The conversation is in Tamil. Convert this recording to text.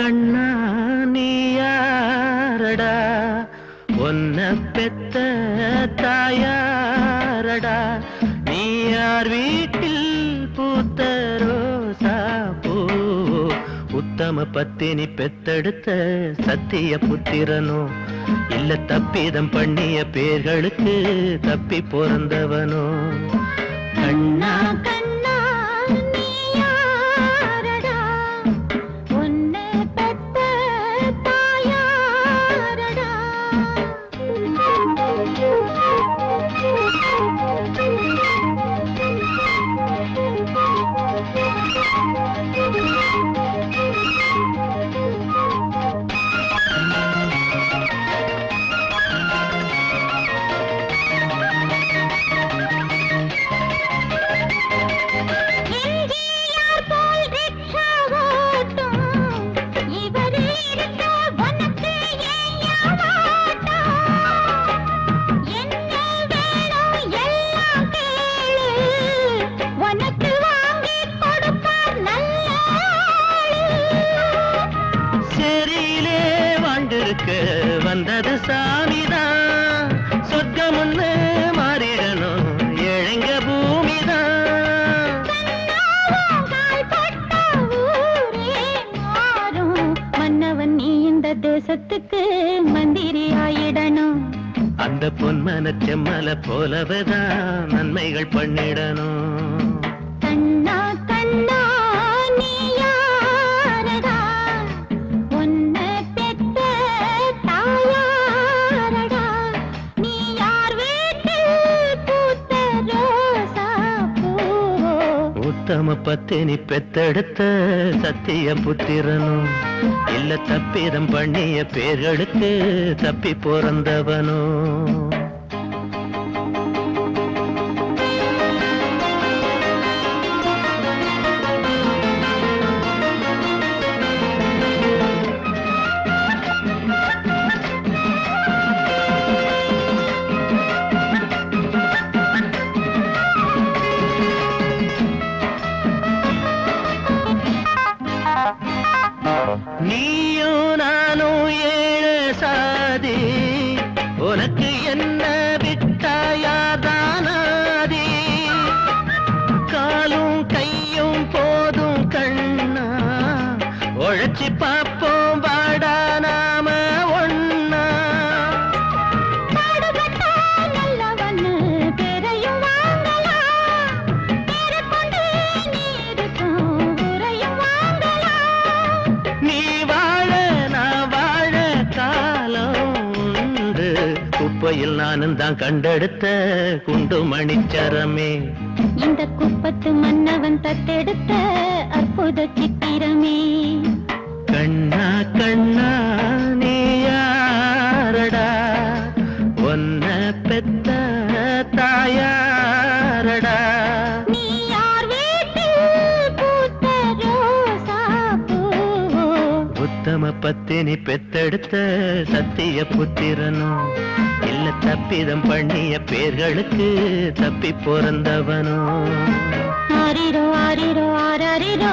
கண்ணா நீ யாரடா? ஒன்ன பெத்த தாயாரடா நீ யார் வீட்டில் பூத்த ரோசா பூ? உத்தம பத்தினி பெத்தெடுத்த சத்திய புத்திரனோ? இல்ல தப்பிதம் பண்ணிய பேர்களுக்கு தப்பி பிறந்தவனோ கண்ணா வாழ்ந்திருக்க வந்தது சாமிதான். சொர்க்கம் ஒண்ணு மாறிடணும் ஏழைங்க பூமிதான். மன்னவன் நீ இந்த தேசத்துக்கு மந்திரி ஆயிடணும். அந்த பொன்மன செம்மல போலவேதான் நன்மைகள் பண்ணிடணும். கண்ணா கண்ணா உத்தம பத்தினி பெத்தெடுத்த சத்திய புத்திரனும் இல்ல தப்பிதம் பண்ணிய பேர்களுக்கு தப்பி பிறந்தவனும் நீயும் நானும் ஏழு சாதி. உனக்கு குப்பையில் நானும் தான் கண்டெடுத்த குண்டு மணிச்சரமே இந்த குப்பத்து மன்னவன் தத்தெடுத்த அற்புத சித்திரமே. கண்ணா கண்ணா நீ யாரடா? ஒன்ன பெத்த தாயாரடா? உத்தம பத்தினி பெத்தெடுத்த சத்திய புத்திரனும் தப்பிதம் பண்ணிய பேர்களுக்கு தப்பி பிறந்தவனோ ஆரிரோ ஆரிரோ ஆராரிரோ ஆரிரோ